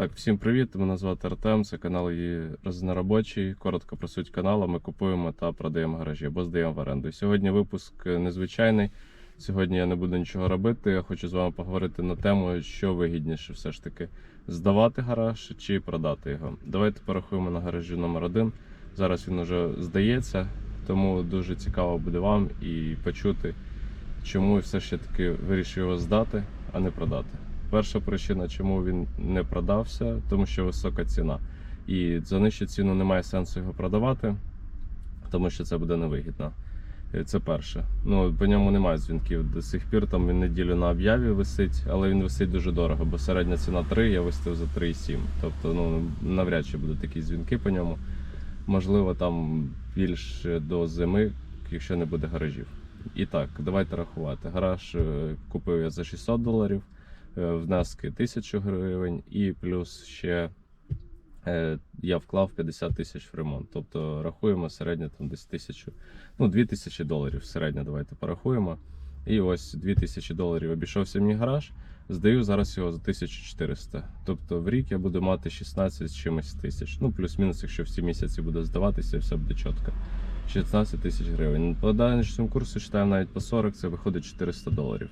Так, всім привіт. Мене звати Артем. Це канал є розноробочий. Коротко про суть каналу. Ми купуємо та продаємо гаражі або здаємо в оренду. Сьогодні випуск незвичайний. Сьогодні я не буду нічого робити. Я хочу з вами поговорити на тему, що вигідніше все ж таки здавати гараж чи продати його. Давайте порахуємо на гаражі номер один. Зараз він уже здається, тому дуже цікаво буде вам і почути, чому все ж таки вирішив його здати, а не продати. Перша причина, чому він не продався, тому що висока ціна. І за нижчу ціну немає сенсу його продавати, тому що це буде невигідно. Е, Це перше. Ну, по ньому немає дзвінків до сих пір. Там він неділю на об'яві висить, але він висить дуже дорого, бо середня ціна 3, я виставив за 3,7. Тобто, ну навряд чи будуть такі дзвінки по ньому. Можливо, там більше до зими, якщо не буде гаражів. І так, давайте рахувати. Гараж е, купив я за 600 доларів внески 1000 гривень, і плюс ще е, я вклав 50 тисяч в ремонт. Тобто рахуємо середньо там десь тисячу, ну 2000 доларів середньо, давайте порахуємо. І ось 2000 доларів обійшовся мені гараж. Здаю зараз його за 1400. Тобто в рік я буду мати 16 чимось тисяч. Ну, плюс-мінус, якщо всі місяці буде здаватися, все буде чітко. 16 тисяч гривень. По данішньому курсу читаємо навіть по 40, це виходить 400 доларів.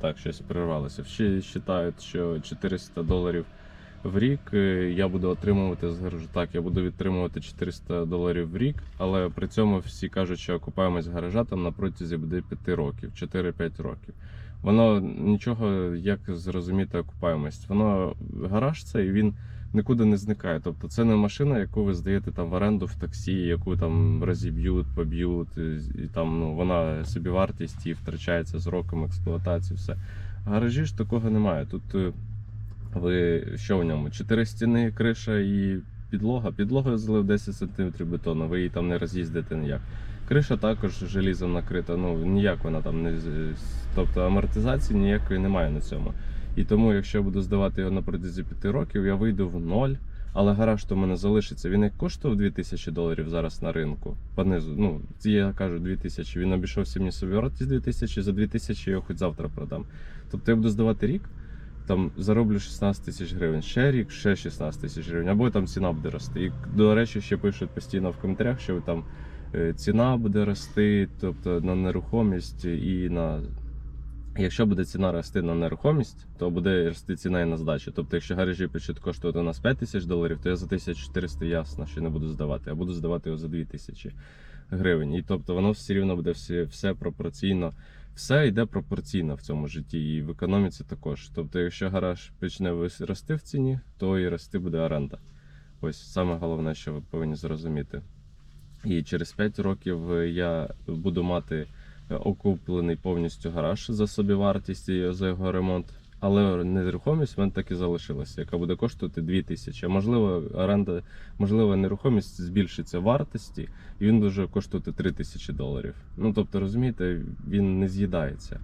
Так, щось перервалося. Всі вважають, що 400 доларів в рік е, я буду отримувати з. Так, я буду відтримувати 400 доларів в рік, але при цьому всі кажуть, що окупаємось гаража там на протязі буде 5 років, 4-5 років. Воно нічого, як зрозуміти окупаємость. Воно гараж це і він нікуди не зникає. Тобто це не машина, яку ви здаєте там в оренду в таксі, яку там розіб'ють, поб'ють, і там ну вона собівартість і втрачається з роком експлуатації. Все гаражі ж такого немає. Тут е, ви що в ньому? Чотири стіни, криша і підлога. Підлогою залив 10 см бетону, ви її там не роз'їздите ніяк. Криша також желізом накрита, ну ніяк вона там не тобто амортизації ніякої немає на цьому. І тому, якщо я буду здавати його на протязі 5 років, я вийду в ноль. Але гараж то в мене залишиться. Він як коштував 2000 доларів зараз на ринку. Понизу. Ну, я кажу 2000. Він обійшовся мені собі вартість 2000, за 2000 я його хоч завтра продам. Тобто я буду здавати рік, там зароблю 16 тисяч гривень. Ще рік, ще 16 тисяч гривень, або там ціна буде рости. І, до речі, ще пишуть постійно в коментарях, що там е, ціна буде рости, тобто на нерухомість і на. Якщо буде ціна рости на нерухомість, то буде рости ціна і на здачу. Тобто, якщо гаражі почнуть коштувати у нас 5 тисяч доларів, то я за 1400 ясно, що не буду здавати, а буду здавати його за 2000 гривень. І тобто воно все рівно буде все, все пропорційно. Все йде пропорційно в цьому житті, і в економіці також. Тобто, якщо гараж почне рости в ціні, то і рости буде оренда. Ось саме головне, що ви повинні зрозуміти. І через 5 років е, я буду мати окуплений повністю гараж за собівартість і за його ремонт. Але нерухомість в мене так і залишилася, яка буде коштувати 2000. А Можливо, оренда, можливо, нерухомість збільшиться вартості, і він буде коштувати 3000 доларів. Ну тобто, розумієте, він не з'їдається.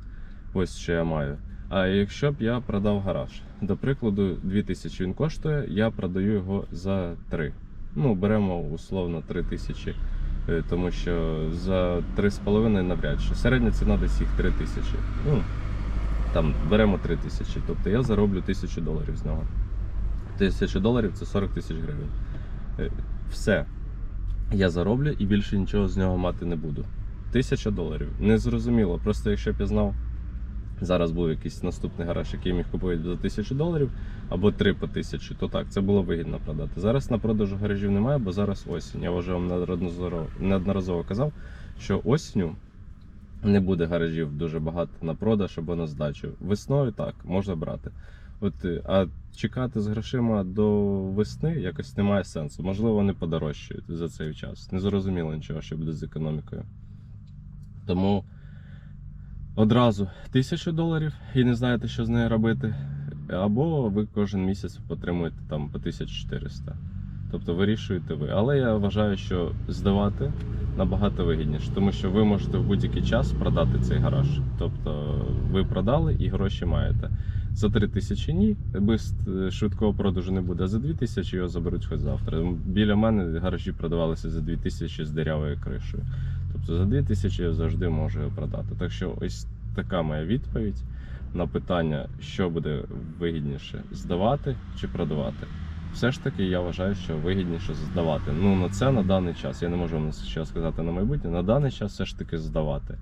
Ось що я маю. А якщо б я продав гараж, до прикладу, 2000 він коштує, я продаю його за 3. Ну, беремо условно 3000, е, тому що за 3,5 навряд чи. Середня ціна десь їх 3000. Ну, там беремо 3000, тобто я зароблю 1000 доларів з нього. 1000 доларів це 40 тисяч гривень. Е, Все. Я зароблю і більше нічого з нього мати не буду. 1000 доларів. Незрозуміло. Просто якщо б я знав, зараз був якийсь наступний гараж, який міг купити за 1000 доларів або 3 по 1000, то так, це було вигідно продати. Зараз на продажу гаражів немає, бо зараз осінь. Я вже вам неодноразово, казав, що осінню не буде гаражів дуже багато на продаж або на здачу. Весною так, можна брати. От, е, а чекати з грошима до весни якось немає сенсу. Можливо, вони подорожчають за цей час. Не зрозуміло нічого, що буде з економікою. Тому одразу тисячу доларів і не знаєте, що з нею робити. Або ви кожен місяць отримуєте там по 1400. Тобто вирішуєте ви. Але я вважаю, що здавати набагато вигідніше, тому що ви можете в будь-який час продати цей гараж. Тобто ви продали і гроші маєте. За 3 тисячі ні, без е, швидкого продажу не буде. А за 2 тисячі його заберуть хоч завтра. Біля мене гаражі продавалися за 2 тисячі з дирявою кришею. Тобто за 2 тисячі я завжди можу його продати. Так що ось така моя відповідь. на питання, що буде вигідніше здавати чи продавати. Все ж таки, я вважаю, що вигідніше здавати. Ну на це на даний час. Я не можу вам ще сказати на майбутнє. На даний час все ж таки здавати.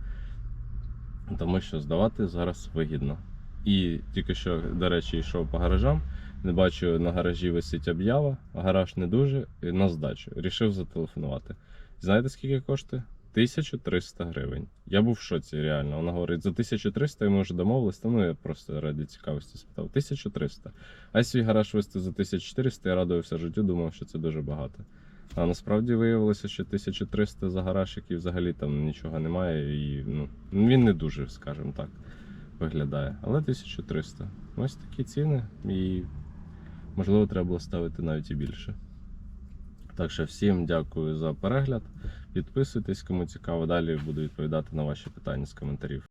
Тому що здавати зараз вигідно. І тільки що, до речі, йшов по гаражам. Не бачу, на гаражі висить об'ява, гараж не дуже і на здачу. Рішив зателефонувати. Знаєте, скільки коштує? 1300 гривень. Я був в шоці, реально. Вона говорить, за 1300 і ми вже домовились. Та ну я просто ради цікавості спитав. 1300. А свій гараж вести за 1400, я радувався життю, думав, що це дуже багато. А насправді виявилося, що 1300 за гараж, який взагалі там нічого немає, і ну, він не дуже, скажімо так, виглядає. Але 1300. Ось такі ціни, і можливо треба було ставити навіть і більше. Так що всім дякую за перегляд. Підписуйтесь, кому цікаво. Далі буду відповідати на ваші питання з коментарів.